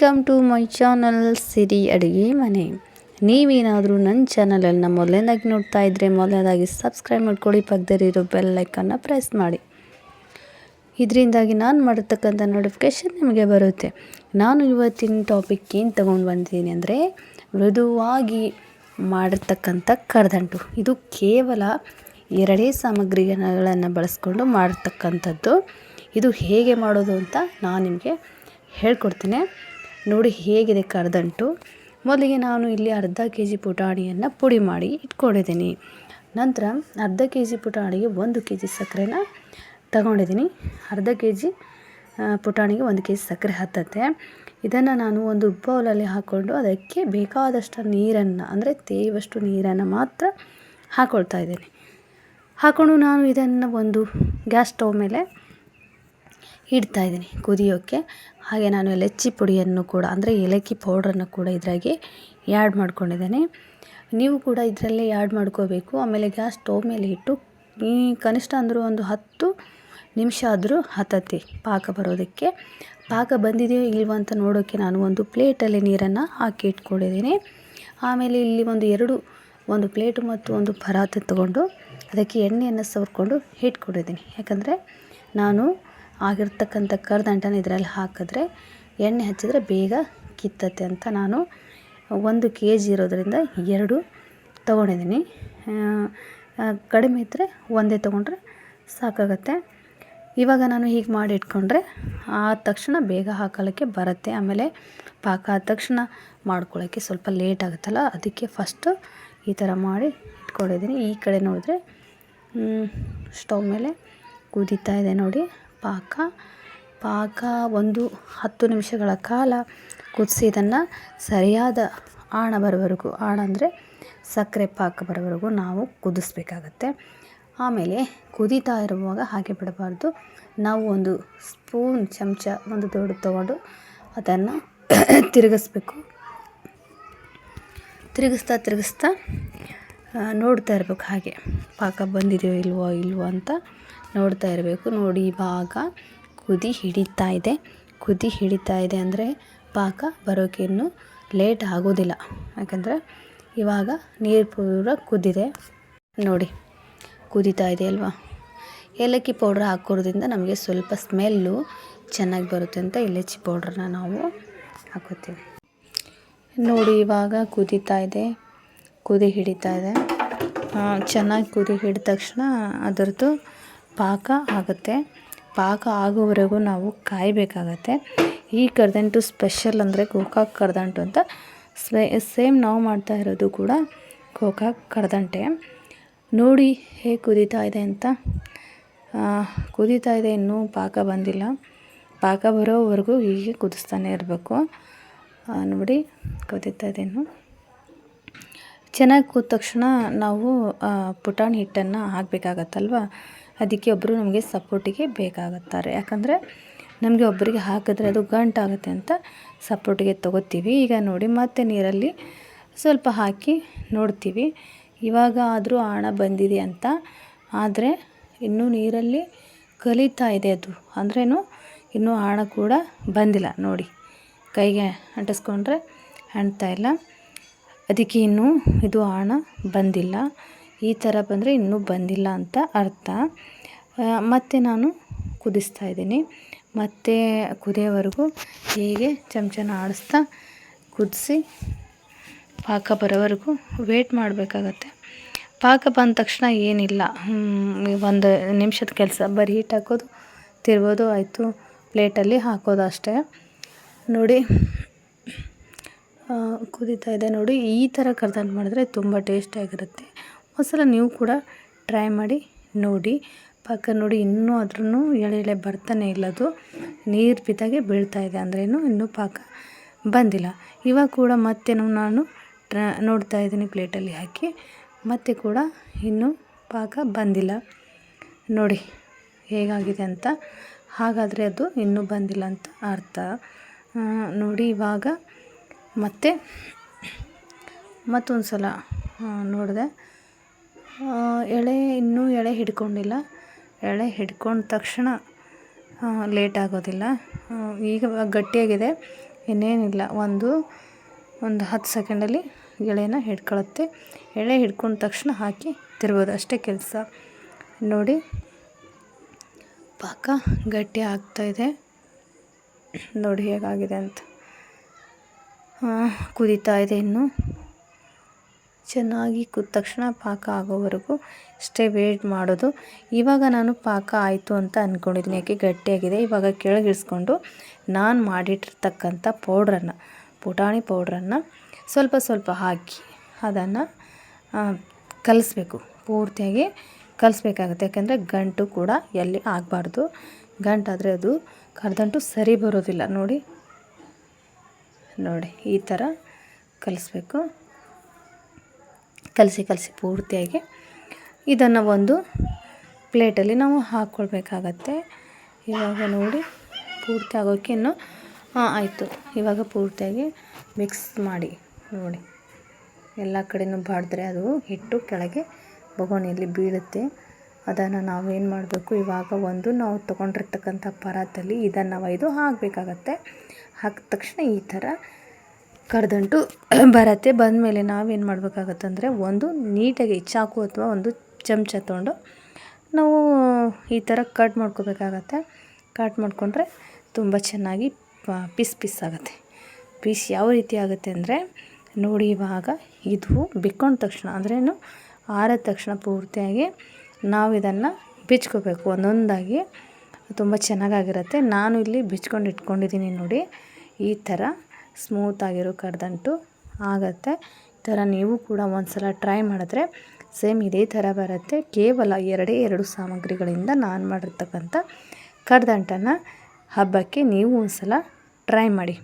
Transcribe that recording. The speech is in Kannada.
Welcome to my channel Siri Aduge Mane ನೀವೇನಾದರೂ ನನ್ನ ಚಾನಲನ್ನು ಮೊದಲನೇದಾಗಿ ನೋಡ್ತಾ ಇದ್ದರೆ ಮೊದಲನೇದಾಗಿ ಸಬ್ಸ್ಕ್ರೈಬ್ ಮಾಡ್ಕೊಳ್ಳಿ, ಪಕ್ಕದಲ್ಲಿರೋ ಬೆಲ್ ಲೈಕನ್ನು ಪ್ರೆಸ್ ಮಾಡಿ. ಇದರಿಂದಾಗಿ ನಾನು ಮಾಡಿರ್ತಕ್ಕಂಥ ನೋಟಿಫಿಕೇಷನ್ ನಿಮಗೆ ಬರುತ್ತೆ. ನಾನು ಇವತ್ತಿನ ಟಾಪಿಕ್ ಏನು ತೊಗೊಂಡು ಬಂದಿದ್ದೀನಿ ಅಂದರೆ, ಮೃದುವಾಗಿ ಮಾಡಿರ್ತಕ್ಕಂಥ ಕರದಂಟು. ಇದು ಕೇವಲ ಎರಡೇ ಸಾಮಗ್ರಿಗಳನ್ನು ಬಳಸ್ಕೊಂಡು ಮಾಡಿರ್ತಕ್ಕಂಥದ್ದು ಇದು ಹೇಗೆ ಮಾಡೋದು ಅಂತ ನಾನು ನಿಮಗೆ ಹೇಳ್ಕೊಡ್ತೀನಿ. ನೋಡಿ ಹೇಗಿದೆ ಕರದಂಟು. ಮೊದಲಿಗೆ ನಾನು ಇಲ್ಲಿ ಅರ್ಧ ಕೆ ಜಿ ಪುಟಾಣಿಯನ್ನು ಪುಡಿ ಮಾಡಿ ಇಟ್ಕೊಂಡಿದ್ದೀನಿ. ನಂತರ ಅರ್ಧ ಕೆ ಜಿ ಪುಟಾಣಿಗೆ ಒಂದು ಕೆ ಜಿ ಸಕ್ಕರೆನ ತಗೊಂಡಿದ್ದೀನಿ. ಅರ್ಧ ಕೆ ಜಿ ಪುಟಾಣಿಗೆ ಒಂದು ಕೆ ಜಿ ಸಕ್ಕರೆ ಹತ್ತತ್ತೆ. ಇದನ್ನು ನಾನು ಒಂದು ಬೌಲಲ್ಲಿ ಹಾಕ್ಕೊಂಡು ಅದಕ್ಕೆ ಬೇಕಾದಷ್ಟು ನೀರನ್ನು, ಅಂದರೆ ತೇಯುವಷ್ಟು ನೀರನ್ನು ಮಾತ್ರ ಹಾಕ್ಕೊಳ್ತಾ ಇದ್ದೀನಿ. ಹಾಕ್ಕೊಂಡು ನಾನು ಇದನ್ನು ಒಂದು ಗ್ಯಾಸ್ ಸ್ಟವ್ ಮೇಲೆ ಇಡ್ತಾ ಇದ್ದೀನಿ ಕುದಿಯೋಕ್ಕೆ. ಹಾಗೆ ನಾನು ಎಲಚ್ಚಿ ಪುಡಿಯನ್ನು ಕೂಡ, ಅಂದರೆ ಏಲಕ್ಕಿ ಪೌಡ್ರನ್ನು ಕೂಡ ಇದರಾಗೆ ಆ್ಯಡ್ ಮಾಡ್ಕೊಂಡಿದ್ದೇನೆ. ನೀವು ಕೂಡ ಇದರಲ್ಲೇ ಆ್ಯಡ್ ಮಾಡ್ಕೋಬೇಕು. ಆಮೇಲೆ ಗ್ಯಾಸ್ ಸ್ಟೋವ್ ಮೇಲೆ ಇಟ್ಟು, ಈ ಕನಿಷ್ಠ ಅಂದರೂ ಒಂದು ಹತ್ತು ನಿಮಿಷ ಆದರೂ ಹತ್ತತ್ತಿ ಪಾಕ ಬರೋದಕ್ಕೆ. ಪಾಕ ಬಂದಿದೆಯೋ ಇಲ್ವೋ ಅಂತ ನೋಡೋಕ್ಕೆ ನಾನು ಒಂದು ಪ್ಲೇಟಲ್ಲಿ ನೀರನ್ನು ಹಾಕಿ ಇಟ್ಕೊಂಡಿದ್ದೀನಿ. ಆಮೇಲೆ ಇಲ್ಲಿ ಒಂದು ಎರಡು, ಒಂದು ಪ್ಲೇಟ್ ಮತ್ತು ಒಂದು ಪರಾತ ತಗೊಂಡು ಅದಕ್ಕೆ ಎಣ್ಣೆಯನ್ನು ಸವರ್ಕೊಂಡು ಇಟ್ಕೊಂಡಿದ್ದೀನಿ. ಯಾಕಂದರೆ ನಾನು ಆಗಿರ್ತಕ್ಕಂಥ ಕರ್ದಂಟನ ಇದರಲ್ಲಿ ಹಾಕಿದ್ರೆ ಎಣ್ಣೆ ಹಚ್ಚಿದ್ರೆ ಬೇಗ ಕಿತ್ತತ್ತೆ ಅಂತ ನಾನು ಒಂದು ಕೆ ಜಿ ಇರೋದರಿಂದ ಎರಡು ತೊಗೊಂಡಿದ್ದೀನಿ. ಕಡಿಮೆ ಇದ್ದರೆ ಒಂದೇ ತೊಗೊಂಡ್ರೆ ಸಾಕಾಗತ್ತೆ. ಇವಾಗ ನಾನು ಹೀಗೆ ಮಾಡಿ ಇಟ್ಕೊಂಡ್ರೆ ಆದ ತಕ್ಷಣ ಬೇಗ ಹಾಕೊಳ್ಳೋಕ್ಕೆ ಬರುತ್ತೆ. ಆಮೇಲೆ ಪಾಕ ಆದ ತಕ್ಷಣ ಮಾಡ್ಕೊಳ್ಳೋಕ್ಕೆ ಸ್ವಲ್ಪ ಲೇಟ್ ಆಗುತ್ತಲ್ಲ, ಅದಕ್ಕೆ ಫಸ್ಟು ಈ ಥರ ಮಾಡಿ ಇಟ್ಕೊಂಡಿದ್ದೀನಿ. ಈ ಕಡೆ ನೋಡಿದ್ರೆ ಸ್ಟವ್ ಮೇಲೆ ಕುದೀತಾ ಇದೆ ನೋಡಿ. ಪಾಕ. ಪಾಕ ಒಂದು ಹತ್ತು ನಿಮಿಷಗಳ ಕಾಲ ಕುದಿಸಿ ಇದನ್ನು ಸರಿಯಾದ ಆಣ ಬರೋವರೆಗೂ, ಆಣ ಅಂದರೆ ಸಕ್ಕರೆ ಪಾಕ ಬರೋವರೆಗೂ ನಾವು ಕುದಿಸ್ಬೇಕಾಗತ್ತೆ. ಆಮೇಲೆ ಕುದೀತಾ ಇರುವಾಗ ಹಾಗೆ ಬಿಡಬಾರ್ದು. ನಾವು ಒಂದು ಸ್ಪೂನ್ ಚಮಚ, ಒಂದು ದೊಡ್ಡ ತೊಗೊಂಡು ಅದನ್ನು ತಿರುಗಿಸ್ಬೇಕು. ತಿರುಗಿಸ್ತಾ ತಿರುಗಿಸ್ತಾ ನೋಡ್ತಾ ಇರಬೇಕು ಹಾಗೆ ಪಾಕ ಬಂದಿದೆಯೋ ಇಲ್ವೋ ಇಲ್ವೋ ಅಂತ. ನೋಡ್ತಾ ಇರಬೇಕು. ನೋಡಿ ಇವಾಗ ಕುದಿ ಹಿಡಿತಾ ಇದೆ. ಕುದಿ ಹಿಡಿತಾ ಇದೆ ಅಂದರೆ ಪಾಕ ಬರೋಕ್ಕೆ ಇನ್ನೂ ಲೇಟ್ ಆಗೋದಿಲ್ಲ. ಯಾಕಂದರೆ ಇವಾಗ ನೀರು ಪೂರ ಕುದಿದೆ. ನೋಡಿ, ಕುದೀತಾ ಇದೆ ಅಲ್ವಾ? ಏಲಕ್ಕಿ ಪೌಡ್ರ್ ಹಾಕೋದ್ರಿಂದ ನಮಗೆ ಸ್ವಲ್ಪ ಸ್ಮೆಲ್ಲು ಚೆನ್ನಾಗಿ ಬರುತ್ತೆ ಅಂತ ಏಲಕ್ಕಿ ಪೌಡ್ರನ್ನ ನಾವು ಹಾಕೋತೀವಿ. ನೋಡಿ ಇವಾಗ ಕುದೀತಾ ಇದೆ. ಕುದಿ ಹಿಡಿತಾ ಇದೆ. ಚೆನ್ನಾಗಿ ಕುದಿ ಹಿಡಿದ ತಕ್ಷಣ ಅದರದ್ದು ಪಾಕ ಆಗುತ್ತೆ. ಪಾಕ ಆಗೋವರೆಗೂ ನಾವು ಕಾಯಬೇಕಾಗತ್ತೆ. ಈ ಕರ್ದಂಟು ಸ್ಪೆಷಲ್ ಅಂದರೆ ಗೋಕಾಕ್ ಕರ್ದಂಟು ಅಂತ ಸೇಮ್ ನಾವು ಮಾಡ್ತಾ ಇರೋದು ಕೂಡ ಗೋಕಾಕ್ ಕರ್ದಂಟೆ. ನೋಡಿ ಹೇಗೆ ಕುದೀತಾ ಇದೆ ಅಂತ. ಕುದೀತಾ ಇದೆ ಇನ್ನೂ ಪಾಕ ಬಂದಿಲ್ಲ. ಪಾಕ ಬರೋವರೆಗೂ ಹೀಗೆ ಕುದಿಸ್ತಾನೆ ಇರಬೇಕು. ನೋಡಿ ಕುದೀತಾ ಇದೆ ಇನ್ನು. ಚೆನ್ನಾಗಿ ಕೂದ ತಕ್ಷಣ ನಾವು ಪುಟಾಣಿ ಹಿಟ್ಟನ್ನು ಹಾಕಬೇಕಾಗತ್ತಲ್ವ? ಅದಕ್ಕೆ ಒಬ್ಬರು ನಮಗೆ ಸಪೋರ್ಟಿಗೆ ಬೇಕಾಗುತ್ತಾರೆ. ಯಾಕಂದರೆ ನಮಗೆ ಒಬ್ಬರಿಗೆ ಹಾಕಿದ್ರೆ ಅದು ಗಂಟಾಗುತ್ತೆ ಅಂತ ಸಪೋರ್ಟಿಗೆ ತೊಗೋತೀವಿ. ಈಗ ನೋಡಿ, ಮತ್ತೆ ನೀರಲ್ಲಿ ಸ್ವಲ್ಪ ಹಾಕಿ ನೋಡ್ತೀವಿ. ಇವಾಗ ಆದರೂ ಆಣ ಬಂದಿದೆ ಅಂತ. ಆದರೆ ಇನ್ನೂ ನೀರಲ್ಲಿ ಕಲಿತಾ ಇದೆ ಅದು. ಅಂದ್ರೇನು, ಇನ್ನೂ ಆಣ ಕೂಡ ಬಂದಿಲ್ಲ. ನೋಡಿ, ಕೈಗೆ ಅಂಟಿಸ್ಕೊಂಡ್ರೆ ಅಂಟ್ತಾ ಇಲ್ಲ. ಅದಕ್ಕೆ ಇನ್ನೂ ಇದು ಆಣ ಬಂದಿಲ್ಲ. ಈ ಥರ ಬಂದರೆ ಇನ್ನೂ ಬಂದಿಲ್ಲ ಅಂತ ಅರ್ಥ. ಮತ್ತು ನಾನು ಕುದಿಸ್ತಾ ಇದ್ದೀನಿ. ಮತ್ತು ಕುದಿಯೋವರೆಗೂ ಹೀಗೆ ಚಮಚನ ಆಡಿಸ್ತಾ ಕುದಿಸಿ ಪಾಕ ಬರೋವರೆಗೂ ವೇಟ್ ಮಾಡಬೇಕಾಗತ್ತೆ. ಪಾಕ ಬಂದ ತಕ್ಷಣ ಏನಿಲ್ಲ. ಒಂದು ನಿಮಿಷದ ಕೆಲಸ. ಬರೀ ಹೀಟ್ ಹಾಕೋದು ತಿರ್ಬೋದು ಆಯಿತು. ಪ್ಲೇಟಲ್ಲಿ ಹಾಕೋದು ಅಷ್ಟೇ. ನೋಡಿ ಕುದೀತಾ ಇದೆ ನೋಡಿ. ಈ ಥರ ಕರ್ದಂಟು ಮಾಡಿದ್ರೆ ತುಂಬ ಟೇಸ್ಟಿಯಾಗಿರುತ್ತೆ ಒಂದ್ಸಲ ನೀವು ಕೂಡ ಟ್ರೈ ಮಾಡಿ ನೋಡಿ. ಪಾಕ ನೋಡಿ, ಇನ್ನೂ ಅದ್ರೂ ಎಳೆ ಎಳೆ ಬರ್ತಾನೆ ಇಲ್ಲ ಅದು. ನೀರು ಬಿದ್ದಾಗೆ ಬೀಳ್ತಾ ಇದೆ ಅಂದ್ರೇನು ಇನ್ನೂ ಪಾಕ ಬಂದಿಲ್ಲ. ಇವಾಗ ಕೂಡ ಮತ್ತೆ ನಾನು ಟ್ರ, ನೋಡ್ತಾ ಇದ್ದೀನಿ ಪ್ಲೇಟಲ್ಲಿ ಹಾಕಿ. ಮತ್ತೆ ಕೂಡ ಇನ್ನೂ ಪಾಕ ಬಂದಿಲ್ಲ. ನೋಡಿ, ಹೇಗಾಗಿದೆ ಅಂತ. ಹಾಗಾದರೆ ಅದು ಇನ್ನೂ ಬಂದಿಲ್ಲ ಅಂತ ಅರ್ಥ. ನೋಡಿ ಇವಾಗ ಮತ್ತೆ ಮತ್ತೊಂದು ಸಲ ನೋಡಿದೆ. ಎಳೆ ಇನ್ನೂ ಎಳೆ ಹಿಡ್ಕೊಂಡಿಲ್ಲ. ಎಳೆ ಹಿಡ್ಕೊಂಡ ತಕ್ಷಣ ಲೇಟ್ ಆಗೋದಿಲ್ಲ. ಈಗ ಗಟ್ಟಿಯಾಗಿದೆ. ಇನ್ನೇನಿಲ್ಲ. ಒಂದು ಒಂದು ಹತ್ತು ಸೆಕೆಂಡಲ್ಲಿ ಎಳೆನ ಹಿಡ್ಕೊಳುತ್ತೆ. ಎಳೆ ಹಿಡ್ಕೊಂಡ ತಕ್ಷಣ ಹಾಕಿ ತಿರ್ಬೋದು ಅಷ್ಟೇ ಕೆಲಸ. ನೋಡಿ, ಪಾಕ ಗಟ್ಟಿ ಆಗ್ತಾಯಿದೆ ನೋಡಿ ಹೇಗಾಗಿದೆ ಅಂತ. ಕುದೀತಾ ಇದೆ ಇನ್ನು. ಚೆನ್ನಾಗಿ ತಕ್ಷಣ ಪಾಕ ಆಗೋವರೆಗೂ ಇಷ್ಟೇ ವೇಟ್ ಮಾಡೋದು. ಇವಾಗ ನಾನು ಪಾಕ ಆಯಿತು ಅಂತ ಅಂದ್ಕೊಂಡಿದ್ದೀನಿ ಯಾಕೆ ಗಟ್ಟಿಯಾಗಿದೆ? ಇವಾಗ ಕೆಳಗಿಳಿಸ್ಕೊಂಡು ನಾನು ಮಾಡಿಟ್ಟಿರ್ತಕ್ಕಂಥ ಪೌಡ್ರನ್ನು ಪುಟಾಣಿ ಪೌಡ್ರನ್ನು ಸ್ವಲ್ಪ ಸ್ವಲ್ಪ ಹಾಕಿ ಅದನ್ನು ಕಲಿಸ್ಬೇಕು. ಪೂರ್ತಿಯಾಗಿ ಕಲಿಸ್ಬೇಕಾಗುತ್ತೆ. ಯಾಕೆಂದರೆ ಗಂಟು ಕೂಡ ಎಲ್ಲಿ ಆಗಬಾರ್ದು. ಗಂಟಾದರೆ ಅದು ಕರ್ದಂಟು ಸರಿ ಬರೋದಿಲ್ಲ. ನೋಡಿ ನೋಡಿ, ಈ ಥರ ಕಲಿಸ್ಬೇಕು. ಕಲಸಿ ಕಲಸಿ ಪೂರ್ತಿಯಾಗಿ ಇದನ್ನು ಒಂದು ಪ್ಲೇಟಲ್ಲಿ ನಾವು ಹಾಕ್ಕೊಳ್ಬೇಕಾಗತ್ತೆ. ಇವಾಗ ನೋಡಿ, ಪೂರ್ತಿ ಆಗೋಕ್ಕೆ ಇನ್ನು ಹಾಂ ಆಯಿತು. ಇವಾಗ ಪೂರ್ತಿಯಾಗಿ ಮಿಕ್ಸ್ ಮಾಡಿ, ನೋಡಿ. ಎಲ್ಲ ಕಡೆಯೂ ಬಾಡಿದ್ರೆ ಅದು ಹಿಟ್ಟು ಕೆಳಗೆ ಬೊಗೋಣಿಯಲ್ಲಿ ಬೀಳುತ್ತೆ. ಅದನ್ನು ನಾವೇನು ಮಾಡಬೇಕು? ಇವಾಗ ಒಂದು ನಾವು ತೊಗೊಂಡಿರ್ತಕ್ಕಂಥ ಪರಾತಲ್ಲಿ ಇದನ್ನು ಒಯ್ದು ಹಾಕಬೇಕಾಗತ್ತೆ. ಹಾಕಿದ ತಕ್ಷಣ ಈ ಥರ ಕಡ್ದಂಟು ಬರತ್ತೆ. ಬಂದಮೇಲೆ ನಾವೇನು ಮಾಡಬೇಕಾಗತ್ತಂದರೆ ಒಂದು ನೀಟಾಗಿ ಚಾಕು ಅಥವಾ ಒಂದು ಚಮಚ ತೊಗೊಂಡು ನಾವು ಈ ಥರ ಕಟ್ ಮಾಡ್ಕೋಬೇಕಾಗತ್ತೆ. ಕಟ್ ಮಾಡಿಕೊಂಡ್ರೆ ತುಂಬ ಚೆನ್ನಾಗಿ ಪೀಸ್ ಪೀಸ್ ಆಗುತ್ತೆ. ಪೀಸ್ ಯಾವ ರೀತಿ ಆಗುತ್ತೆ ಅಂದರೆ ನೋಡಿ ಇವಾಗ ಇದು ಬಿಕ್ಕೊಂಡ ತಕ್ಷಣ ಅಂದ್ರೇನು ಆರಿದ ತಕ್ಷಣ ಪೂರ್ತಿಯಾಗಿ ನಾವು ಇದನ್ನು ಬಿಚ್ಕೋಬೇಕು. ಒಂದೊಂದಾಗಿ ತುಂಬ ಚೆನ್ನಾಗಾಗಿರುತ್ತೆ. ನಾನು ಇಲ್ಲಿ ಬಿಚ್ಕೊಂಡು ಇಟ್ಕೊಂಡಿದ್ದೀನಿ ನೋಡಿ ಈ ಥರ. ಸ್ಮೂತಾಗಿರೋ ಕರ್ದಂಟು ಆಗುತ್ತೆ. ಈ ಥರ ನೀವು ಕೂಡ ಒಂದು ಸಲ ಟ್ರೈ ಮಾಡಿದ್ರೆ ಸೇಮ್ ಇದೇ ಥರ ಬರುತ್ತೆ. ಕೇವಲ ಎರಡೇ ಎರಡು ಸಾಮಗ್ರಿಗಳಿಂದ ನಾನು ಮಾಡಿರ್ತಕ್ಕಂಥ ಕರ್ದಂಟನ್ನು ಹಬ್ಬಕ್ಕೆ ನೀವು ಒಂದು ಸಲ ಟ್ರೈ ಮಾಡಿ.